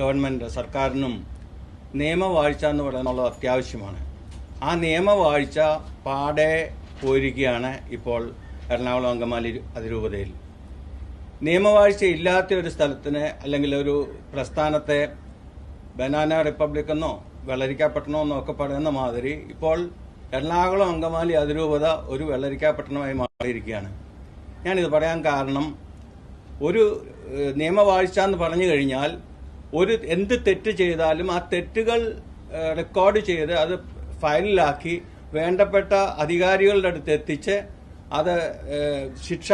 Government സർക്കാരിനും നിയമവാഴ്ച എന്ന് പറയാനുള്ളത് അത്യാവശ്യമാണ്. ആ നിയമവാഴ്ച പാടെ പോയിരിക്കുകയാണ് ഇപ്പോൾ എറണാകുളം അങ്കമാലി അതിരൂപതയിൽ. നിയമവാഴ്ച ഇല്ലാത്ത ഒരു സ്ഥലത്തിന് അല്ലെങ്കിൽ ഒരു പ്രസ്ഥാനത്തെ ബനാന റിപ്പബ്ലിക് എന്നോ വെള്ളരിക്കാപട്ടണമോ എന്നൊക്കെ പറയുന്ന മാതിരി ഇപ്പോൾ എറണാകുളം അങ്കമാലി അതിരൂപത ഒരു വെള്ളരിക്കാപട്ടണമായി മാറിയിരിക്കുകയാണ്. ഞാനിത് പറയാൻ കാരണം ഒരു നിയമവാഴ്ച എന്ന് പറഞ്ഞു കഴിഞ്ഞാൽ ഒരു എന്ത് തെറ്റ് ചെയ്താലും ആ തെറ്റുകൾ റെക്കോർഡ് ചെയ്ത് അത് ഫയലിലാക്കി വേണ്ടപ്പെട്ട അധികാരികളുടെ അടുത്ത് എത്തിച്ച് അത് ശിക്ഷ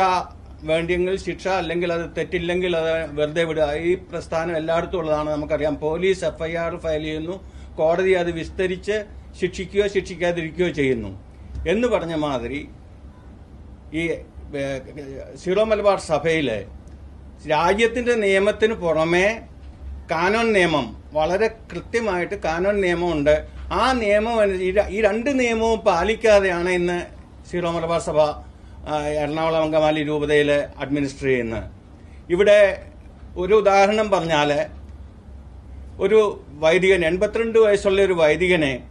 വേണ്ടിയെങ്കിൽ ശിക്ഷ അല്ലെങ്കിൽ അത് തെറ്റില്ലെങ്കിൽ അത് വെറുതെ വിടുക. ഈ പ്രസ്ഥാനം എല്ലായിടത്തും ഉള്ളതാണ് നമുക്കറിയാം. പോലീസ് എഫ്ഐആർ ഫയൽ ചെയ്യുന്നു. കോടതി അത് വിസ്തരിച്ച് ശിക്ഷിക്കുകയോ ശിക്ഷിക്കാതിരിക്കുകയോ ചെയ്യുന്നു. എന്ന് പറഞ്ഞ മാതിരി ഈ സീറോ മലബാർ സഭയിൽ രാജ്യത്തിന്റെ നിയമത്തിന് പുറമെ കാനോൻ നിയമം. വളരെ കൃത്യമായിട്ട് കാനോൻ നിയമമുണ്ട്. ആ നിയമം ഈ രണ്ട് നിയമവും പാലിക്കാതെയാണ് ഇന്ന് സീറോ മലബാർ സഭ എറണാകുളം അങ്കമാലി രൂപതയിൽ അഡ്മിനിസ്റ്റർ ചെയ്യുന്നത്. ഇവിടെ ഒരു ഉദാഹരണം പറഞ്ഞാൽ ഒരു വൈദികൻ എൺപത്തിരണ്ട് വയസ്സുള്ള ഒരു വൈദികനെ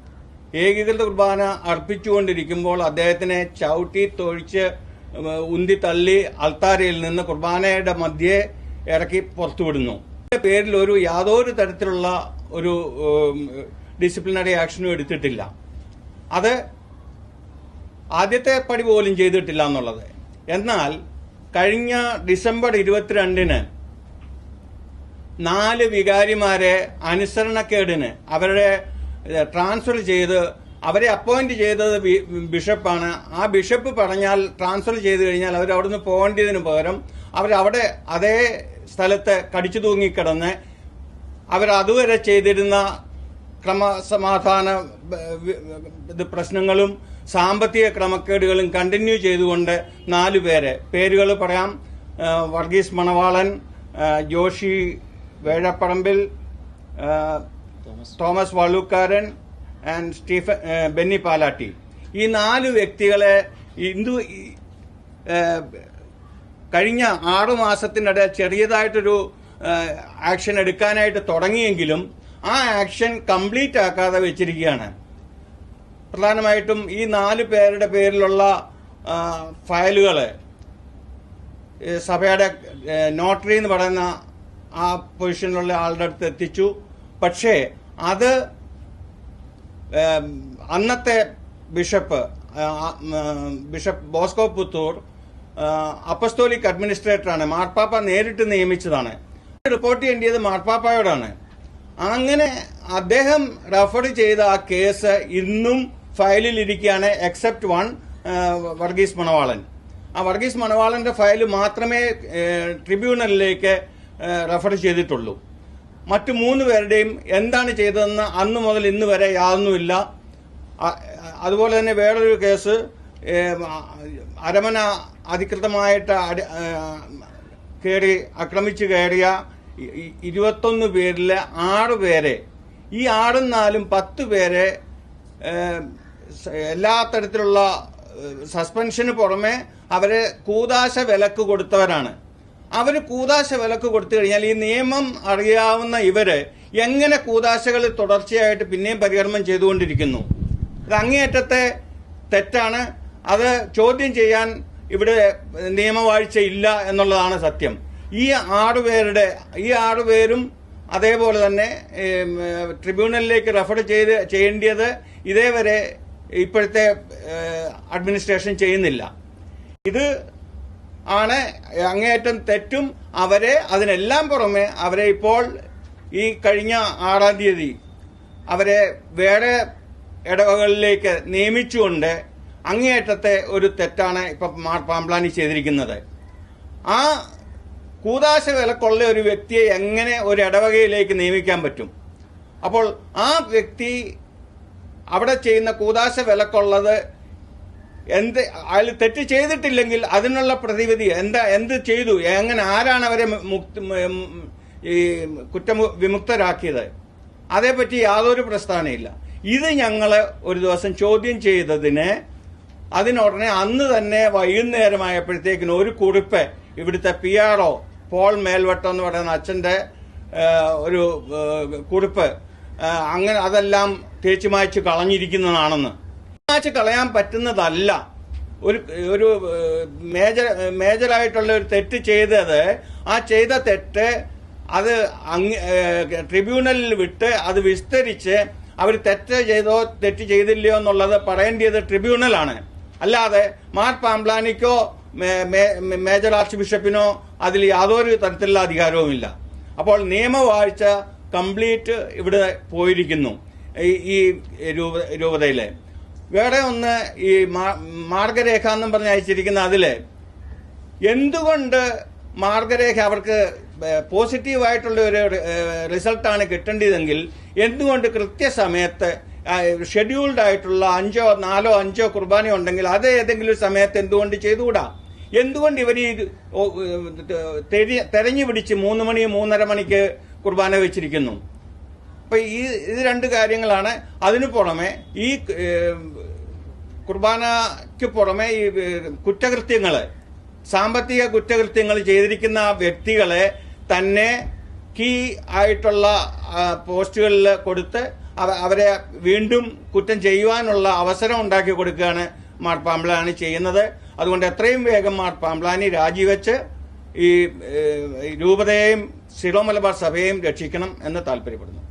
ഏകീകൃത കുർബാന അർപ്പിച്ചുകൊണ്ടിരിക്കുമ്പോൾ അദ്ദേഹത്തിനെ ചവിട്ടി തൊഴിച്ച് ഉന്തി തള്ളി അൾത്താരയിൽ നിന്ന് കുർബാനയുടെ മധ്യേ ഇറക്കി പുറത്തുവിടുന്നു. പേരിൽ ഒരു യാതൊരു തരത്തിലുള്ള ഒരു ഡിസിപ്ലിനറി ആക്ഷനും എടുത്തിട്ടില്ല. അത് ആദ്യത്തെ പടി പോലും ചെയ്തിട്ടില്ല എന്നുള്ളത്. എന്നാൽ കഴിഞ്ഞ ഡിസംബർ ഇരുപത്തിരണ്ടിന് നാല് വികാരിമാരെ അനുസരണക്കേടിന് അവരുടെ ട്രാൻസ്ഫർ ചെയ്ത് അവരെ അപ്പോയിന്റ് ചെയ്തത് ബിഷപ്പാണ്. ആ ബിഷപ്പ് പറഞ്ഞാൽ ട്രാൻസ്ഫർ ചെയ്ത് കഴിഞ്ഞാൽ അവർ അവിടുന്ന് പോകേണ്ടതിന് പകരം അവരവിടെ അതേ സ്ഥലത്ത് കടിച്ചു തൂങ്ങിക്കിടന്ന് അവർ അതുവരെ ചെയ്തിരുന്ന ക്രമസമാധാന ഇത് പ്രശ്നങ്ങളും സാമ്പത്തിക ക്രമക്കേടുകളും കണ്ടിന്യൂ ചെയ്തുകൊണ്ട് നാലു പേരെ. പേരുകൾ പറയാം. Varghese Manavalan Joshy Vezhaparambil Thomas. Vallookaran and Stephen Benny Palatty. ഈ നാല് വ്യക്തികളെ ഹിന്ദു കഴിഞ്ഞ ആറു മാസത്തിനിടെ ചെറിയതായിട്ടൊരു ആക്ഷൻ എടുക്കാനായിട്ട് തുടങ്ങിയെങ്കിലും ആ ആക്ഷൻ കംപ്ലീറ്റ് ആക്കാതെ വെച്ചിരിക്കുകയാണ്. പ്രധാനമായിട്ടും ഈ നാല് പേരുടെ പേരിലുള്ള ഫയലുകൾ സഭയുടെ നോട്ടറി എന്ന് പറയുന്ന ആ പൊസിഷനിലുള്ള ആളുടെ അടുത്ത് എത്തിച്ചു. പക്ഷേ അത് അന്നത്തെ bishop bishop Bosco Puthur apostolic അഡ്മിനിസ്ട്രേറ്ററാണ്. മാർപ്പാപ്പ നേരിട്ട് നിയമിച്ചതാണ്. റിപ്പോർട്ട് ചെയ്യേണ്ടത് മാർപ്പാപ്പയോടാണ്. അങ്ങനെ അദ്ദേഹം റെഫർ ചെയ്ത ആ കേസ് ഇന്നും ഫയലിൽ ഇരിക്കുകയാണ് എക്സെപ്റ്റ് വൺ വർഗീസ് മണവാളൻ. ആ വർഗീസ് മണവാളന്റെ ഫയൽ മാത്രമേ ട്രിബ്യൂണലിലേക്ക് റഫർ ചെയ്തിട്ടുള്ളൂ. മറ്റു മൂന്ന് പേരുടെയും എന്താണ് ചെയ്തതെന്ന് അന്ന് മുതൽ ഇന്ന് വരെ യാതൊന്നുമില്ല. അതുപോലെ തന്നെ വേറൊരു കേസ് അരമന അധികൃതമായിട്ട് അടി- കയറി ആക്രമിച്ചു കയറിയ ഇരുപത്തൊന്ന് പേരിൽ ആറ് പേരെ ഈ ആറും നാലും പത്ത് പേരെ എല്ലാ തരത്തിലുള്ള സസ്പെൻഷന് പുറമെ അവരെ കൂതാശ വിലക്ക് കൊടുത്തവരാണ്. അവർ കൂതാശ വിലക്ക് കൊടുത്തു കഴിഞ്ഞാൽ ഈ നിയമം അറിയാവുന്ന ഇവർ എങ്ങനെ കൂതാശകൾ തുടർച്ചയായിട്ട് പിന്നെയും പരികർമ്മം ചെയ്തുകൊണ്ടിരിക്കുന്നു? അത് അങ്ങേയറ്റത്തെ തെറ്റാണ്. അത് ചോദ്യം ചെയ്യാൻ ഇവിടെ നിയമവാഴ്ച ഇല്ല എന്നുള്ളതാണ് സത്യം. ഈ ആറുപേരുടെ ഈ ആറുപേരും അതേപോലെ തന്നെ ട്രിബ്യൂണലിലേക്ക് റെഫർ ചെയ്ത് ചെയ്യേണ്ടത് ഇതേവരെ ഇപ്പോഴത്തെ അഡ്മിനിസ്ട്രേഷൻ ചെയ്യുന്നില്ല. ഇത് ആണ് അങ്ങേയറ്റം തെറ്റും അവരെ അതിനെല്ലാം പുറമെ അവരെ ഇപ്പോൾ ഈ കഴിഞ്ഞ ആറാം തീയതി അവരെ വേറെ ഇടവകളിലേക്ക് നിയമിച്ചുകൊണ്ട് അങ്ങേയറ്റത്തെ ഒരു തെറ്റാണ് ഇപ്പൊ പാമ്പ്ലാനി ചെയ്തിരിക്കുന്നത്. ആ കൂതാശ വിലക്കുള്ള ഒരു വ്യക്തിയെ എങ്ങനെ ഒരു ഇടവകയിലേക്ക് നിയമിക്കാൻ പറ്റും? അപ്പോൾ ആ വ്യക്തി അവിടെ ചെയ്യുന്ന കൂതാശ വിലക്കുള്ളത് എന്ത് അയാൾ തെറ്റ് ചെയ്തിട്ടില്ലെങ്കിൽ അതിനുള്ള പ്രതിവിധി എന്താ എന്ത് ചെയ്തു എങ്ങനെ ആരാണ് അവരെ മുക്ത ഈ കുറ്റം വിമുക്തരാക്കിയത്? അതേപ്പറ്റി യാതൊരു പ്രസ്താവനയില്ല ഇത് ഞങ്ങൾ ഒരു ദിവസം ചോദ്യം ചെയ്തതിന് അതിനുടനെ അന്ന് തന്നെ വൈകുന്നേരമായപ്പോഴത്തേക്കിന് ഒരു കുറിപ്പ് ഇവിടുത്തെ P R O Paul Melvattam എന്ന് പറയുന്ന അച്ഛന്റെ ഒരു കുറിപ്പ് അങ്ങനെ അതെല്ലാം തേച്ചു മായ്ച്ച് കളഞ്ഞിരിക്കുന്നതാണെന്ന്. മായ്ച്ച് കളയാൻ പറ്റുന്നതല്ല. ഒരു ഒരു മേജർ മേജറായിട്ടുള്ള ഒരു തെറ്റ് ചെയ്തത് ആ ചെയ്ത തെറ്റ് അത് ട്രിബ്യൂണലിൽ വിട്ട് അത് വിസ്തരിച്ച് അവർ തെറ്റ് ചെയ്തോ തെറ്റ് ചെയ്തില്ലയോ എന്നുള്ളത് പറയേണ്ടത് ട്രിബ്യൂണലാണ്. അല്ലാതെ മാർ മേ- മേജർ ആർച്ച് ബിഷപ്പിനോ അതിൽ യാതൊരു തരത്തിലുള്ള അധികാരവുമില്ല. അപ്പോൾ നിയമവാഴ്ച കംപ്ലീറ്റ് ഇവിടെ പോയിരിക്കുന്നു. ഈ രൂപ രൂപതയിലെ. വേറെ ഒന്ന് ഈ മാർഗരേഖ എന്നും പറഞ്ഞ് അയച്ചിരിക്കുന്ന അതിൽ എന്തുകൊണ്ട് മാർഗരേഖ അവർക്ക് പോസിറ്റീവായിട്ടുള്ള ഒരു റിസൾട്ടാണ് കിട്ടേണ്ടതെങ്കിൽ എന്തുകൊണ്ട് കൃത്യസമയത്ത് ഷെഡ്യൂൾഡ് ആയിട്ടുള്ള അഞ്ചോ നാലോ അഞ്ചോ കുർബാന ഉണ്ടെങ്കിൽ അത് ഏതെങ്കിലും സമയത്ത് എന്തുകൊണ്ട് ചെയ്തുകൂടാ? എന്തുകൊണ്ട് ഇവർ ഈ തെരഞ്ഞു പിടിച്ച് മൂന്ന് മണി മൂന്നര മണിക്ക് കുർബാന വെച്ചിരിക്കുന്നു? അപ്പൊ ഈ ഇത് രണ്ട് കാര്യങ്ങളാണ്. അതിനു പുറമെ ഈ കുർബാനയ്ക്ക് പുറമെ ഈ കുറ്റകൃത്യങ്ങൾ സാമ്പത്തിക കുറ്റകൃത്യങ്ങൾ ചെയ്തിരിക്കുന്ന വ്യക്തികളെ തന്നെ കീ ആയിട്ടുള്ള ആ, പോസ്റ്റുകളിൽ കൊടുത്ത് അവരെ വീണ്ടും കുറ്റം ചെയ്യുവാനുള്ള അവസരം ഉണ്ടാക്കി കൊടുക്കുകയാണ് മാർ പാമ്പ്ലാനി ചെയ്യുന്നത്. അതുകൊണ്ട് എത്രയും വേഗം മാർ പാമ്പ്ലാനി രാജിവെച്ച് ഈ രൂപതയെയും സിറോ മലബാർ സഭയെയും രക്ഷിക്കണം എന്ന് താല്പര്യപ്പെടുന്നു.